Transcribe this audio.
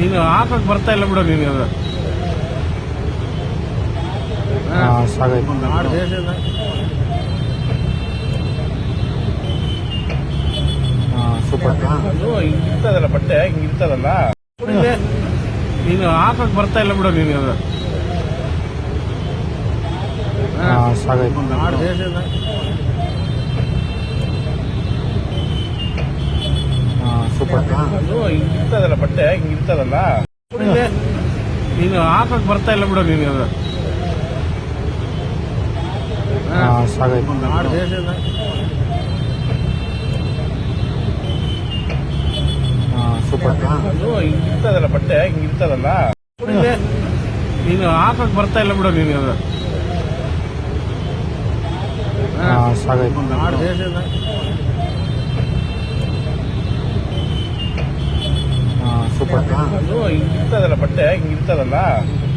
ನೀನು ಹಾಕಕ್ ಬರ್ತಾ ಇಲ್ಲ ಬಿಡು ನೀನು ಅದು. ಸಾಗೈತೆ ನಾಡು ದೇಶದ ಸೂಪರ್. ಹಿಂಗೆ ಇರ್ತದಲ್ಲ ಬಟ್ಟೆ ಹಿಂಗೆ ಇರ್ತದಲ್ಲ? ನೀನು ಹಾಕಕ್ ಬರ್ತಾ ಇಲ್ಲ ಬಿಡು ನೀನು ಅದು. ಒಂದು ಆರು ಸೂಪರ್ ಅದು ಹಿಂಗ್ ಇರ್ತದಲ್ಲ ಬಟ್ಟೆ ಹಿಂಗ್ ಇರ್ತದಲ್ಲ. ನೀನು ಹಾಕಕ್ ಬರ್ತಾ ಇಲ್ಲ ಬಿಡು ನೀನು ಅದು ನಾಡು ದೇಶದ ಸೂಪರ್. ಅದು ಹಿಂಗ್ ಇರ್ತದಲ್ಲ ಬಟ್ಟೆ ಹಿಂಗ್ ಇರ್ತದಲ್ಲ. ನೀನು ಹಾಕಕ್ ಬರ್ತಾ ಇಲ್ಲ ಬಿಡು ನೀನು ಅದು ನಾಡು ದೇಶದ ಸೂಪರ್ ಅದು ಹಿಂಗ್ ಇರ್ತದಲ್ಲ? ಬಟ್ಟೆ ಹಿಂಗೆ ಇರ್ತದಲ್ಲ?